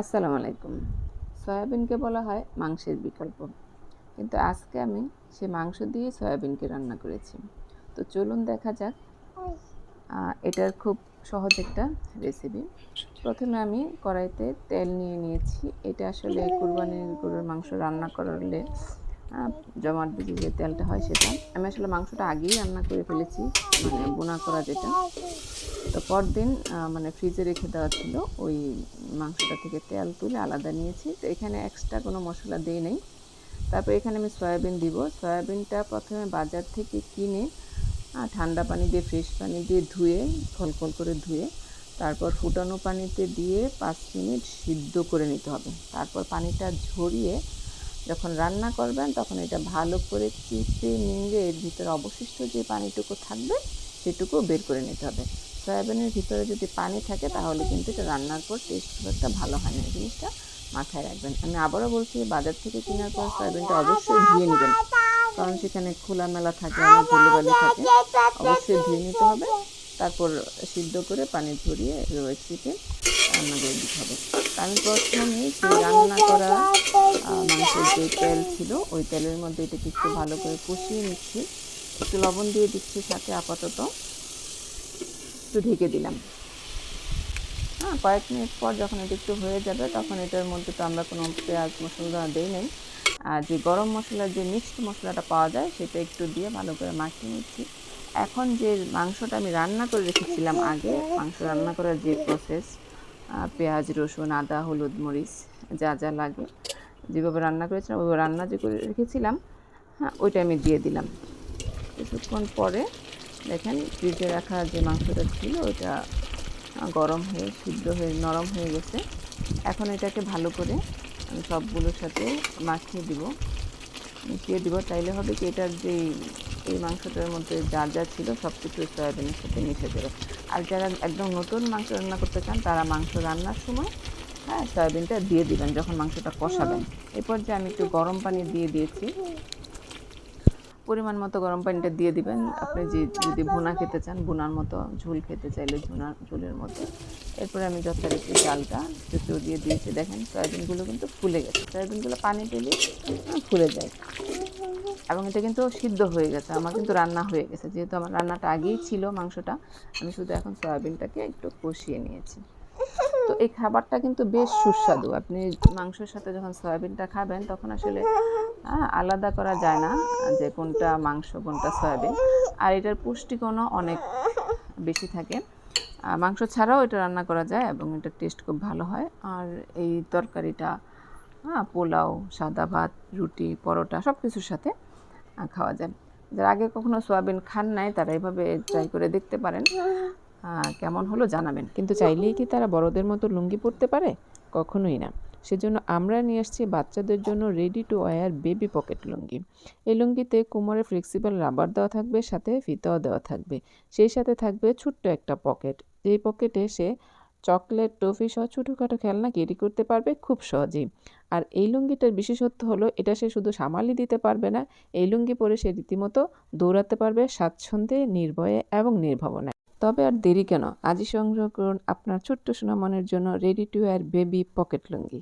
আসসালামু আলাইকুম। সয়াবিনকে বলা হয় মাংসের বিকল্প। কিন্তু আজকে আমি সে মাংস দিয়ে সয়াবিনকে রান্না করেছি। তো চলুন দেখা যাক। এটার খুব সহজ একটা রেসিপি। প্রথমে আমি কড়াইতে তেল নিয়ে নিয়েছি। এটা আসলে কুরবানির গরুর মাংস রান্না করলে জমাট বেজে যে তেলটা হয় সেটা। আমি আসলে মাংসটা আগেই রান্না করে ফেলেছি মানে বোনা করা যেটা। তো পরদিন মানে ফ্রিজে রেখে দেওয়া ছিল, ওই মাংসটা থেকে তেল তুলে আলাদা নিয়েছি। তো এখানে এক্সট্রা কোনো মশলা দিই নেই। তারপর এখানে আমি সয়াবিন দিব। সয়াবিনটা প্রথমে বাজার থেকে কিনে ঠান্ডা পানি দিয়ে ফ্রেশ পানি দিয়ে ধুয়ে খলখল করে ধুয়ে, তারপর ফুটানো পানিতে দিয়ে পাঁচ মিনিট সিদ্ধ করে নিতে হবে। তারপর পানিটা ঝরিয়ে যখন রান্না করবেন, তখন এটা ভালো করে চিপে নিংড়ে এর ভিতরে অবশিষ্ট যে পানিটুকু থাকবে, সেটুকু বের করে নিতে হবে। সয়াবিনের ভিতরে যদি পানি থাকে, তাহলে কিন্তু এটা রান্নার পর টেস্ট খুব একটা ভালো হয় না। এই জিনিসটা মাথায় রাখবেন। আমি আবারও বলছি, বাজার থেকে কেনার পর সয়াবিনটা অবশ্যই ধুয়ে নেবেন। কারণ সেখানে খোলামেলা থাকে, অনেক ধুলোবালি থাকে। অবশ্যই ধুয়ে নিতে হবে। তারপর সিদ্ধ করে পানি ঝরিয়ে রয়ে চিপে রান্না করে দিতে হবে। আমি প্রথমে যে রান্না করা মাংসের যে তেল ছিল, ওই তেলের মধ্যে এটাকে একটু ভালো করে কষিয়ে নিচ্ছি। একটু লবণ দিয়ে দিচ্ছি সাথে আপাতত। একটু ঢেকে দিলাম। হ্যাঁ কয়েক মিনিট পর যখন এটা একটু হয়ে যাবে, তখন এটার মধ্যে তো আমরা কোনো পেঁয়াজ মশলা দিই নাই। আর যে গরম মশলার যে মিক্সড মশলাটা পাওয়া যায়, সেটা একটু দিয়ে ভালো করে মাখিয়ে নিচ্ছি। এখন যে মাংসটা আমি রান্না করে রেখেছিলাম আগে, মাংস রান্না করার যে প্রসেস পেঁয়াজ, রসুন, আদা, হলুদ, মরিচ, যা যা লাগে, যেভাবে রান্না করেছিলাম, ওইভাবে রান্না যে করে রেখেছিলাম হ্যাঁ ওইটা আমি দিয়ে দিলাম। কিছুক্ষণ পরে দেখেন ফ্রিজে রাখা যে মাংসটা ছিল আহ, গরম হয়ে সিদ্ধ হয়ে নরম হয়ে গেছে। এখন এটাকে ভালো করে আমি সবগুলোর সাথে মাখিয়ে দিব। মিশিয়ে দিব তাইলে হবে কি এটার যে এই মাংসটার মধ্যে যা যা ছিল সব কিছু সয়াবিনের সাথে মিশে যাবে। আর যারা একদম নতুন মাংস রান্না করতে চান তারা মাংস রান্নার সময় হ্যাঁ সয়াবিনটা দিয়ে দিবেন যখন মাংসটা কষাবেন। এরপর যে আমি একটু গরম পানি দিয়ে দিয়েছি। পরিমাণ মতো গরম পানিটা দিয়ে দিবেন। আপনি যে, যদি ভুনা খেতে চান, ভুনার মতো ঝোল খেতে চাইলে ঝুনা ঝোলের মতো। এরপরে আমি যথারীতি চালটা একটু দিয়ে দিয়েছি। দেখেন, সয়াবিনগুলো কিন্তু ফুলে গেছে। সয়াবিনগুলো পানি পেলে ফুলে যায়। এবং এটা কিন্তু সিদ্ধ হয়ে গেছে। আমার কিন্তু রান্না হয়ে গেছে। যেহেতু আমার রান্নাটা আগেই ছিল মাংসটা, আমি শুধু এখন সয়াবিনটাকে একটু কষিয়ে নিয়েছি। তো এই খাবারটা কিন্তু বেশ সুস্বাদু। আপনি মাংসের সাথে যখন সয়াবিনটা খাবেন, তখন আসলে আলাদা করা যায় না, যে কোনটা মাংস, কোনটা সয়াবিন। আর এটার পুষ্টিগুণও অনেক বেশি থাকে। মাংস ছাড়াও এটা রান্না করা যায় এবং এটার টেস্ট খুব ভালো হয়। আর এই তরকারিটা হ্যাঁ পোলাও, সাদা ভাত, রুটি, পরোটা সব কিছুর সাথে খাওয়া যায়। যারা আগে কখনো সয়াবিন খান নাই, তারা এভাবে ট্রাই করে দেখতে পারেন। কেমন হলো জানাবেন। কিন্তু চাইলেই কি তারা বড়দের মতো লুঙ্গি পরতে পারে? কখনোই না। সেজন্য আমরা নিয়ে আসছি বাচ্চাদের জন্য ready to wear baby pocket lungi. এই লুঙ্গিতে কোমরে ফ্লেক্সিবল রাবার দেওয়া থাকবে, সাথে ফিতাও দেওয়া থাকবে। সেই সাথে থাকবে ছোট্ট একটা পকেট যেই পকেটে সে চকলেট টফি সহ ছোটোখাটো খেলনা ক্যারি করতে পারবে খুব সহজেই। আর এই লুঙ্গিটার বিশেষত্ব হলো, এটা সে শুধু সামালই দিতে পারবে না, এই লুঙ্গি পরে সে রীতিমতো দৌড়াতে পারবে স্বাচ্ছন্দ্যে, নির্ভয়ে এবং নির্ভাবনায়। তবে আর দেরি কেন? আজই সংগ্রহ করুন আপনার ছোট্ট সোনামনের জন্য ready to wear baby pocket lungi.